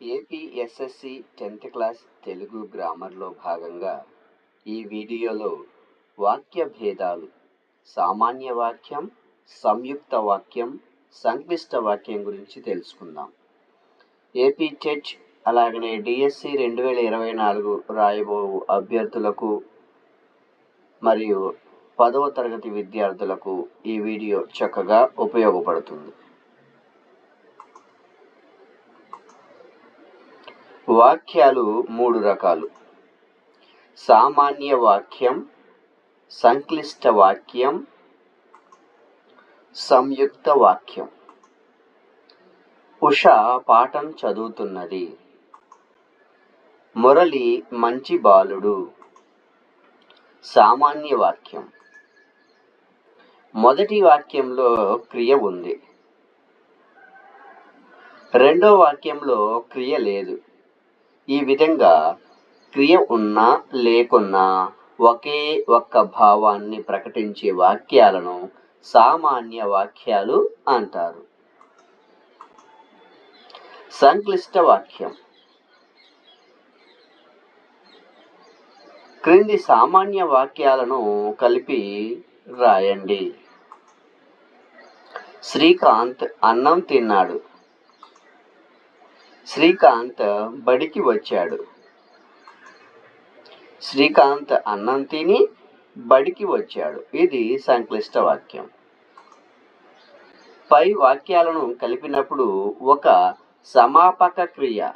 AP SSC tenth class Telugu గ్రామర్లో భాగంగా ఈ వీడియోలో వాక్య భేదాలు సామాన్య వాక్యం సంయుక్త వాక్యం సంక్లిష్ట వాక్యం గురించి తెలుసుకుందాం. ఏపీ టెట్ అలాగనే డిఎస్సి రెండు వేల ఇరవై నాలుగు రాయబో అభ్యర్థులకు మరియు పదవ తరగతి విద్యార్థులకు ఈ వీడియో చక్కగా ఉపయోగపడుతుంది. వాక్యాలు మూడు రకాలు. సామాన్య వాక్యం సంక్లిష్ట వాక్యం సంయుక్త వాక్యం. ఉష పాఠం చదువుతున్నది. మురళి మంచి బాలుడు. సామాన్య వాక్యం. మొదటి వాక్యంలో క్రియ ఉంది. రెండో వాక్యంలో క్రియ లేదు. ఈ విధంగా క్రియ ఉన్నా లేకున్నా ఒకే ఒక్క భావాన్ని ప్రకటించే వాక్యాలను సామాన్య వాక్యాలు అంటారు. సంక్లిష్ట వాక్యం. క్రింది సామాన్య వాక్యాలను కలిపి రాయండి. శ్రీకాంత్ అన్నం తిన్నాడు. శ్రీకాంత్ బడికి వచ్చాడు. శ్రీకాంత్ అన్నం తిని బడికి వచ్చాడు. ఇది సంక్లిష్ట వాక్యం. పై వాక్యాలను కలిపినప్పుడు ఒక సమాపక క్రియ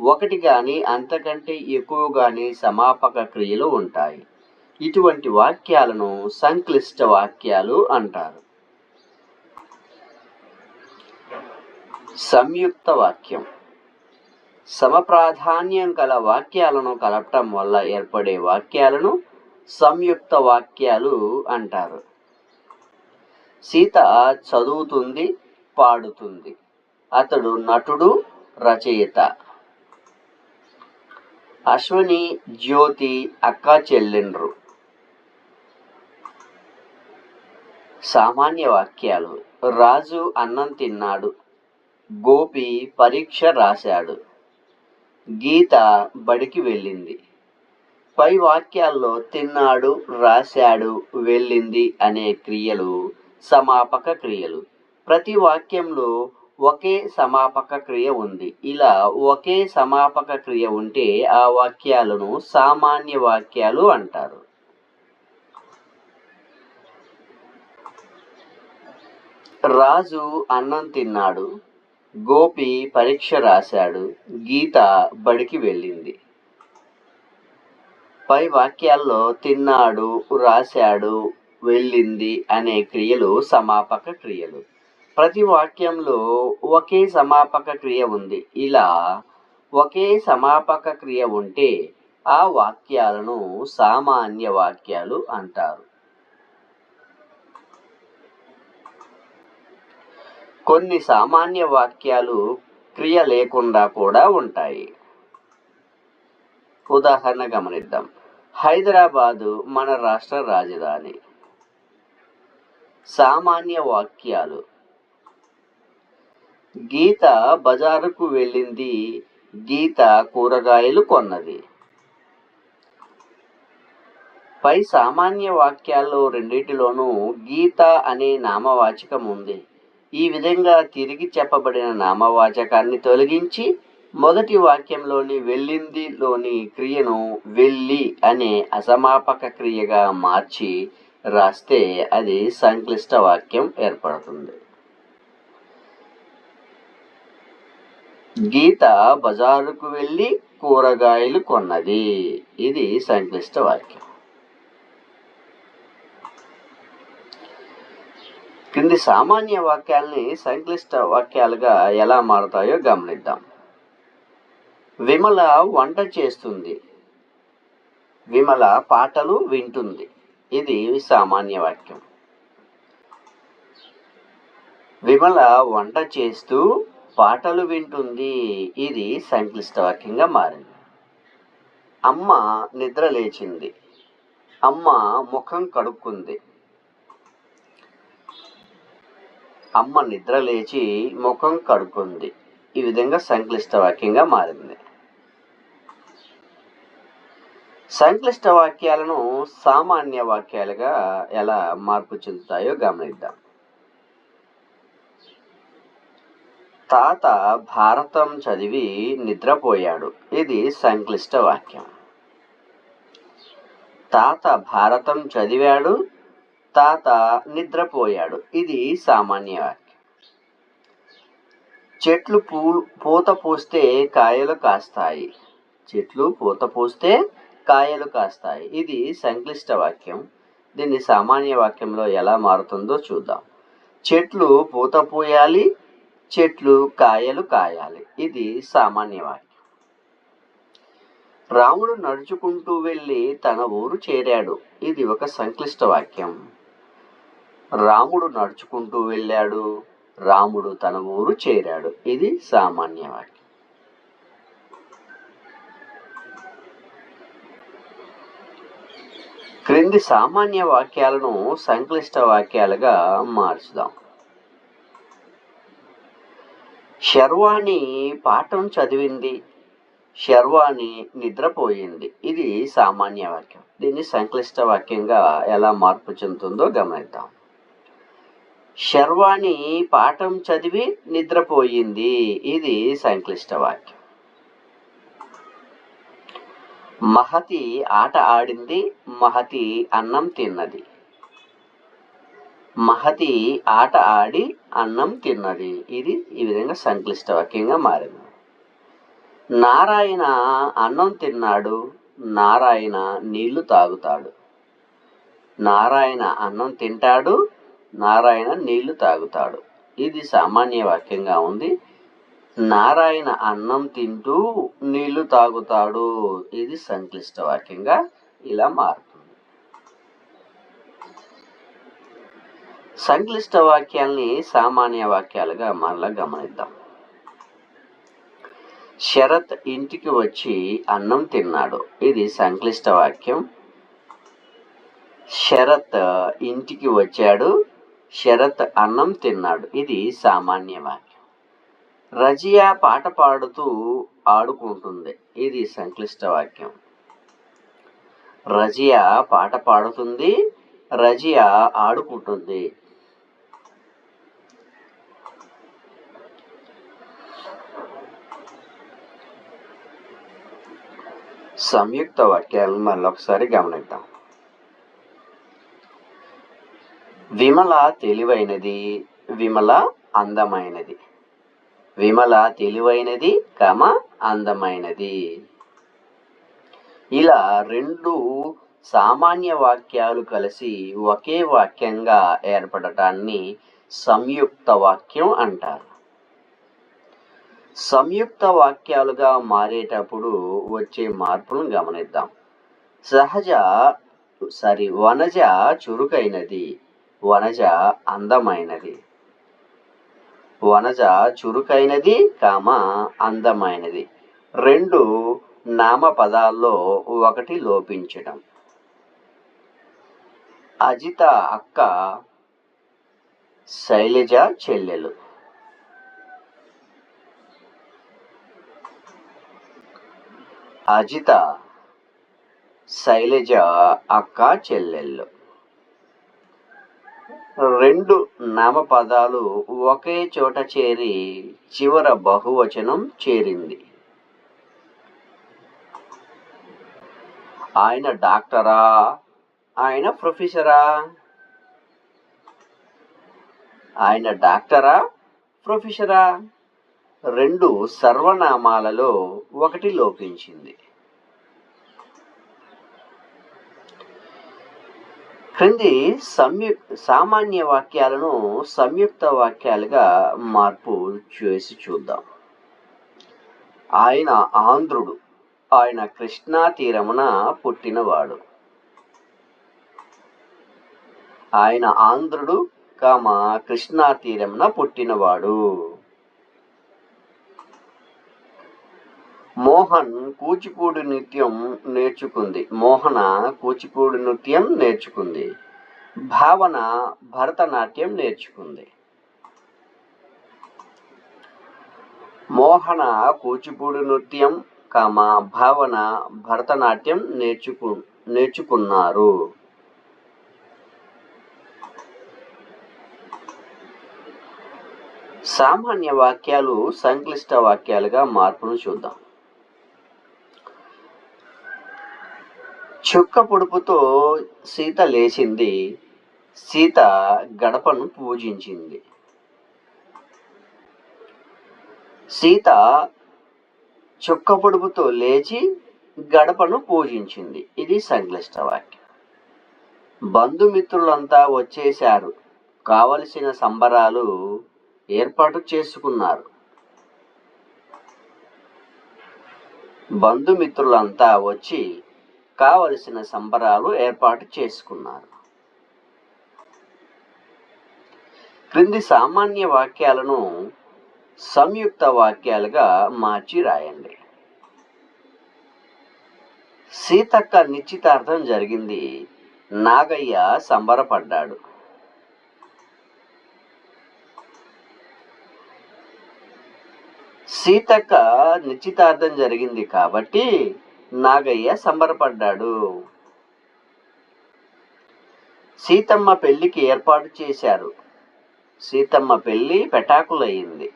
ఒకటి కానీ అంతకంటే ఎక్కువ కానీ సమాపక క్రియలు ఉంటాయి. ఇటువంటి వాక్యాలను సంక్లిష్ట వాక్యాలు అంటారు. సంయుక్త వాక్యం. సమప్రాధాన్యం గల వాక్యాలను కలపటం వల్ల ఏర్పడే వాక్యాలను సంయుక్త వాక్యాలు అంటారు. సీత చదువుతుంది పాడుతుంది. అతడు నటుడు రచయిత. అశ్విని జ్యోతి అక్క చెల్లెండ్రు. సామాన్య వాక్యాలు. రాజు అన్నం తిన్నాడు. గోపి పరీక్ష రాశాడు. గీత బడికి వెళ్ళింది. పై వాక్యాల్లో తిన్నాడు రాశాడు వెళ్ళింది అనే క్రియలు సమాపక క్రియలు. ప్రతి వాక్యంలో ఒకే సమాపక క్రియ ఉంది. ఇలా ఒకే సమాపక క్రియ ఉంటే ఆ వాక్యాలను సామాన్య వాక్యాలు అంటారు. రాజు అన్నం తిన్నాడు గోపి పరీక్ష రాశాడు. గీత బడికి వెళ్ళింది. పై వాక్యాల్లో తిన్నాడు రాశాడు వెళ్ళింది అనే క్రియలు సమాపక క్రియలు. ప్రతి వాక్యంలో ఒకే సమాపక క్రియ ఉంది. ఇలా ఒకే సమాపక క్రియ ఉంటే ఆ వాక్యాలను సామాన్య వాక్యాలు అంటారు. కొన్ని సామాన్య వాక్యాలు క్రియ లేకుండా కూడా ఉంటాయి. ఉదాహరణ గమనిద్దాం. హైదరాబాదు మన రాష్ట్ర రాజధాని. సామాన్య వాక్యాలు. గీత బజారుకు వెళ్ళింది. గీత కూరగాయలు కొన్నది. పై సామాన్య వాక్యాల్లో రెండింటిలోనూ గీత అనే నామవాచకం ఉంది. ఈ విధంగా తిరిగి చెప్పబడిన నామవాచకాన్ని తొలగించి మొదటి వాక్యంలోని వెళ్ళిందిలోని క్రియను వెళ్ళి అనే అసమాపక క్రియగా మార్చి రాస్తే అది సంక్లిష్ట వాక్యం ఏర్పడుతుంది. గీత బజారుకు వెళ్ళి కూరగాయలు కొన్నది. ఇది సంక్లిష్ట వాక్యం. క్రింది సామాన్య వాక్యాల్ని సంక్లిష్ట వాక్యాలుగా ఎలా మారుతాయో గమనిద్దాం. విమల వంట చేస్తుంది. విమల పాటలు వింటుంది. ఇది సామాన్య వాక్యం. విమల వంట చేస్తూ పాటలు వింటుంది. ఇది సంక్లిష్ట వాక్యంగా మారింది. అమ్మ నిద్ర లేచింది. అమ్మ ముఖం కడుక్కుంది. అమ్మ నిద్ర లేచి ముఖం కడుక్కుంది. ఈ విధంగా సంక్లిష్ట వాక్యంగా మారింది. సంక్లిష్ట వాక్యాలను సామాన్య వాక్యాలుగా ఎలా మార్పు చెందుతాయో గమనిద్దాం. తాత భారతం చదివి నిద్రపోయాడు. ఇది సంక్లిష్ట వాక్యం. తాత భారతం చదివాడు తాత నిద్రపోయాడు. ఇది సామాన్య వాక్యం. చెట్లు పూ పూత పూస్తే కాయలు కాస్తాయి. చెట్లు పూత పూస్తే కాయలు కాస్తాయి. ఇది సంక్లిష్ట వాక్యం. దీన్ని సామాన్య వాక్యంలో ఎలా మారుతుందో చూద్దాం. చెట్లు పూత పూయాలి చెట్లు కాయలు కాయాలి. ఇది సామాన్య వాక్యం. రాముడు నడుచుకుంటూ వెళ్ళి తన ఊరు చేరాడు. ఇది ఒక సంక్లిష్ట వాక్యం. రాముడు నడుచుకుంటూ వెళ్ళాడు. రాముడు తన ఊరు చేరాడు. ఇది సామాన్య వాక్యం. క్రింది సామాన్య వాక్యాలను సంక్లిష్ట వాక్యాలుగా మార్చుదాం. శర్వాణి పాఠం చదివింది. శర్వాణి నిద్రపోయింది. ఇది సామాన్య వాక్యం. దీన్ని సంక్లిష్ట వాక్యంగా ఎలా మార్పు చెందుతుందో గమనిద్దాం. శర్వాణి పాఠం చదివి నిద్రపోయింది. ఇది సంక్లిష్ట వాక్యం. మహతి ఆట ఆడింది మహతి అన్నం తిన్నది. మహతి ఆట ఆడి అన్నం తిన్నది. ఇది ఈ విధంగా సంక్లిష్ట వాక్యంగా మారింది. నారాయణ అన్నం తిన్నాడు నారాయణ నీళ్ళు తాగుతాడు. నారాయణ అన్నం తింటాడు నారాయణ నీళ్ళు తాగుతాడు. ఇది సామాన్య వాక్యంగా ఉంది. నారాయణ అన్నం తింటూ నీళ్ళు తాగుతాడు. ఇది సంక్లిష్ట వాక్యంగా ఇలా మారుతుంది. సంక్లిష్ట వాక్యాల్ని సామాన్య వాక్యాలుగా మరలా గమనిద్దాం. శరత్ ఇంటికి వచ్చి అన్నం తిన్నాడు. ఇది సంక్లిష్ట వాక్యం. శరత్ ఇంటికి వచ్చాడు. శరత్ అన్నం తిన్నాడు. ఇది సామాన్య వాక్యం. రజియా పాట పాడుతూ ఆడుకుంటుంది. ఇది సంక్లిష్ట వాక్యం. రజియా పాట పాడుతుంది. రజియా ఆడుకుంటుంది. సంయుక్త వాక్యాలను మళ్ళొకసారి గమనిద్దాం. విమల తెలివైనది విమల అందమైనది. విమల తెలివైనది కమ అందమైనది. ఇలా రెండు సామాన్య వాక్యాలు కలిసి ఒకే వాక్యంగా ఏర్పడటాన్ని సంయుక్త వాక్యం అంటారు. సంయుక్త వాక్యాలుగా మారేటప్పుడు వచ్చే మార్పులను గమనిద్దాం. సహజ సారీ వనజ చురుకైనది. వనజ అందమైనది. వనజ చురుకైనది కామ అందమైనది. రెండు నామపదాల్లో ఒకటి లోపించడం. అజిత అక్క శైలజ చెల్లెలు. అజిత శైలజ అక్క చెల్లెళ్ళు. రెండు నామపదాలు ఒకే చోట చేరి చివర బహువచనం చేరింది. ఆయన డాక్టరా? ఆయన ప్రొఫెసరా? ఆయన డాక్టరా? ప్రొఫెసరా? రెండు సర్వనామాలలో ఒకటి లోపించింది. క్రింది సంయు సామాన్య వాక్యాలను సంయుక్త వాక్యాలుగా మార్పు చేసి చూద్దాం. ఆయన ఆంధ్రుడు ఆయన కృష్ణా తీరమున పుట్టినవాడు. ఆయన ఆంధ్రుడు కామ కృష్ణా తీరమున పుట్టినవాడు. మోహన్ కూచిపూడి నృత్యం నేర్చుకుంది. మోహన కూచిపూడి నృత్యం నేర్చుకుంది. భావన భరతనాట్యం నేర్చుకుంది. మోహన కూచిపూడి నృత్యం కామ భావన భరతనాట్యం నేర్చుకు నేర్చుకున్నారు. సామాన్య వాక్యాలు సంక్లిష్ట వాక్యాలుగా మార్పును చూద్దాం. చుక్క పొడుపుతో సీత లేచింది. సీత గడపను పూజించింది. సీత చుక్క పొడుపుతో లేచి గడపను పూజించింది. ఇది సంక్లిష్ట వాక్యం. బంధుమిత్రులంతా వచ్చేశారు. కావలసిన సంబరాలు ఏర్పాటు చేసుకున్నారు. బంధుమిత్రులంతా వచ్చి కావలసిన సంబరాలు ఏర్పాటు చేసుకున్నారు. క్రింది సామాన్య వాక్యాలను సంయుక్త వాక్యాలుగా మార్చి రాయండి. సీతక్క నిశ్చితార్థం జరిగింది. నాగయ్య సంబరపడ్డాడు. సీతక్క నిశ్చితార్థం జరిగింది కాబట్టి నాగయ్య సంబరపడ్డాడు. సీతమ్మ పెళ్ళికి ఏర్పాటు చేశారు. సీతమ్మ పెళ్ళి పెటాకులయ్యింది.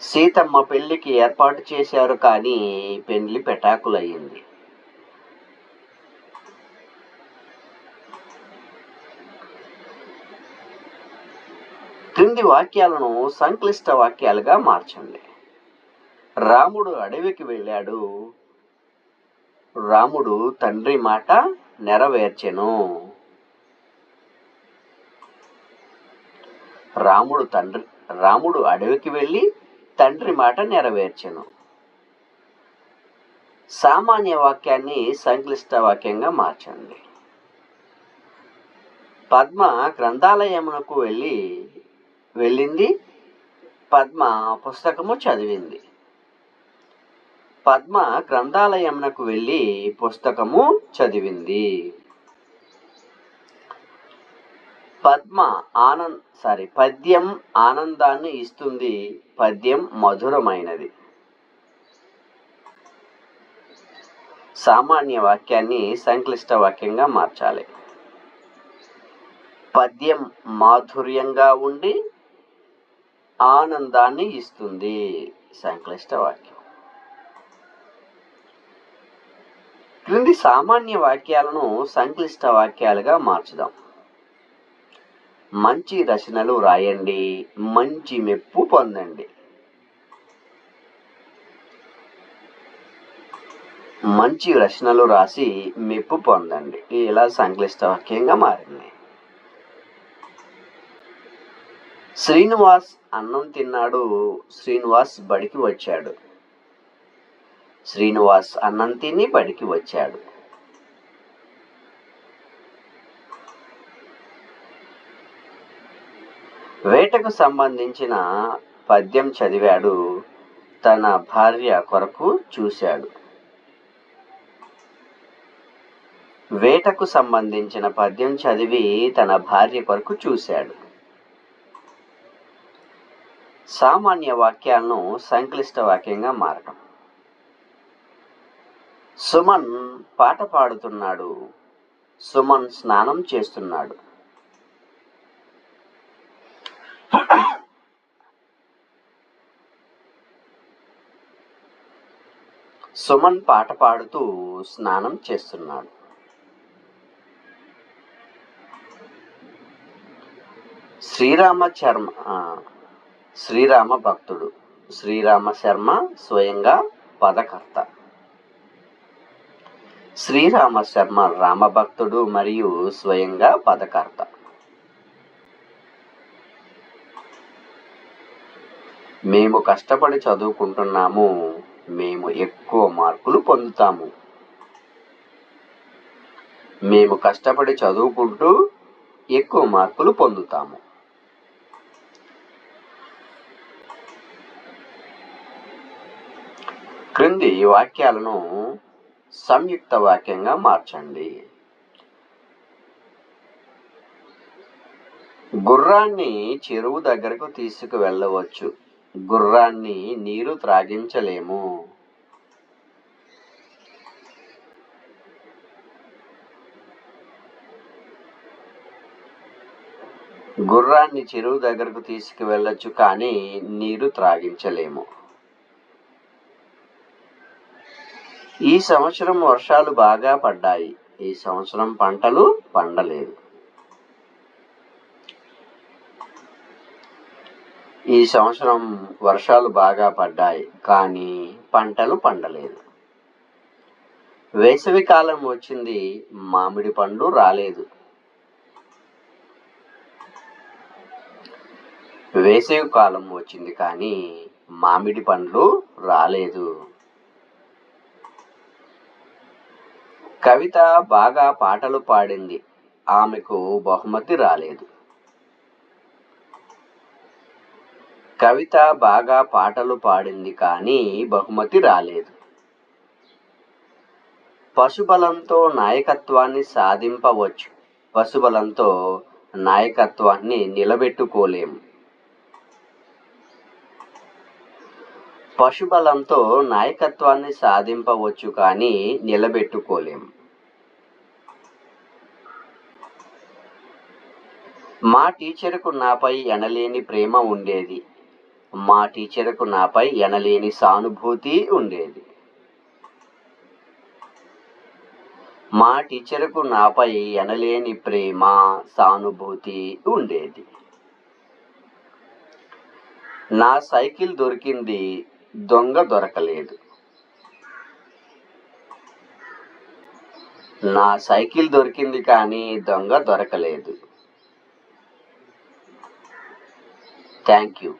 సీతమ్మ పెళ్ళికి ఏర్పాటు చేశారు కానీ పెళ్ళి పెటాకులయ్యింది. క్రింది వాక్యాలను సంక్లిష్ట వాక్యాలుగా మార్చండి. రాముడు అడవికి వెళ్ళాడు. రాముడు తండ్రి మాట నెరవేర్చెను. రాముడు తండ్రి రాముడు అడవికి వెళ్ళి తండ్రి మాట నెరవేర్చెను. సామాన్య వాక్యాన్ని సంక్లిష్ట వాక్యంగా మార్చండి. పద్మ గ్రంథాలయమునకు వెళ్ళి వెళ్ళింది. పద్మ పుస్తకము చదివింది. పద్మ గ్రంథాలయమునకు వెళ్ళి పుస్తకము చదివింది. పద్మ ఆనంద్ సారీ పద్యం ఆనందాన్ని ఇస్తుంది. పద్యం మధురమైనది. సామాన్య వాక్యాన్ని సంక్లిష్ట వాక్యంగా మార్చాలి. పద్యం మాధుర్యంగా ఉండి ఆనందాన్ని ఇస్తుంది. సంక్లిష్ట వాక్యం. క్రింది సామాన్య వాక్యాలను సంక్లిష్ట వాక్యాలుగా మార్చుదాం. మంచి రచనలు రాయండి మంచి మెప్పు పొందండి. మంచి రచనలు రాసి మెప్పు పొందండి. ఇలా సంక్లిష్ట వాక్యంగా మారింది? శ్రీనివాస్ అన్నం తిన్నాడు శ్రీనివాస్ బడికి వచ్చాడు. శ్రీనివాస్ అన్నం తిని బడికి వచ్చాడు. వేటకు సంబంధించిన పద్యం చదివాడు తన భార్య కొరకు చూశాడు. వేటకు సంబంధించిన పద్యం చదివి తన భార్య కొరకు చూశాడు. సామాన్య వాక్యాలను సంక్లిష్ట వాక్యంగా మారటం. సుమన్ పాట పాడుతున్నాడు. సుమన్ స్నానం చేస్తున్నాడు. సుమన్ పాట పాడుతూ స్నానం చేస్తున్నాడు. శ్రీరామ చర్మ శ్రీరామ భక్తుడు. శ్రీరామ శర్మ స్వయంగా పదకర్త. శ్రీరామ శర్మ రామభక్తుడు మరియు స్వయంగా పదకర్త. మేము కష్టపడి చదువుకుంటున్నాము మేము ఎక్కువ మార్కులు పొందుతాము. మేము కష్టపడి చదువుకుంటూ ఎక్కువ మార్కులు పొందుతాము. క్రింది వాక్యాలను సంయుక్త వాక్యంగా మార్చండి. గుర్రాన్ని చెరువు దగ్గరకు తీసుకు వెళ్ళవచ్చు గుర్రాన్ని నీరు త్రాగించలేము. గుర్రాన్ని చెరువు దగ్గరకు తీసుకు వెళ్ళొచ్చు కానీ నీరు త్రాగించలేము. ఈ సంవత్సరం వర్షాలు బాగా పడ్డాయి. ఈ సంవత్సరం పంటలు పండలేదు. ఈ సంవత్సరం వర్షాలు బాగా పడ్డాయి కానీ పంటలు పండలేదు. వేసవి కాలం వచ్చింది మామిడి పండు రాలేదు. వేసవి కాలం వచ్చింది కానీ మామిడి పండ్లు రాలేదు. కవిత బాగా పాటలు పాడింది. ఆమెకు బహుమతి రాలేదు. కవిత బాగా పాటలు పాడింది కానీ బహుమతి రాలేదు. పశుబలంతో నాయకత్వాన్ని సాధింపవచ్చు. పశుబలంతో నాయకత్వాన్ని నిలబెట్టుకోలేము. పశుబలంతో నాయకత్వాన్ని సాధింపవచ్చు కానీ నిలబెట్టుకోలేము. మా టీచర్కు నాపై ఎనలేని ప్రేమ ఉండేది. మా టీచర్కు నాపై ఎనలేని సానుభూతి ఉండేది. మా టీచర్కు నాపై ఎనలేని ప్రేమ సానుభూతి ఉండేది. నా సైకిల్ దొరికింది దొంగ దొరకలేదు. నా సైకిల్ దొరికింది కానీ దొంగ దొరకలేదు. Thank you.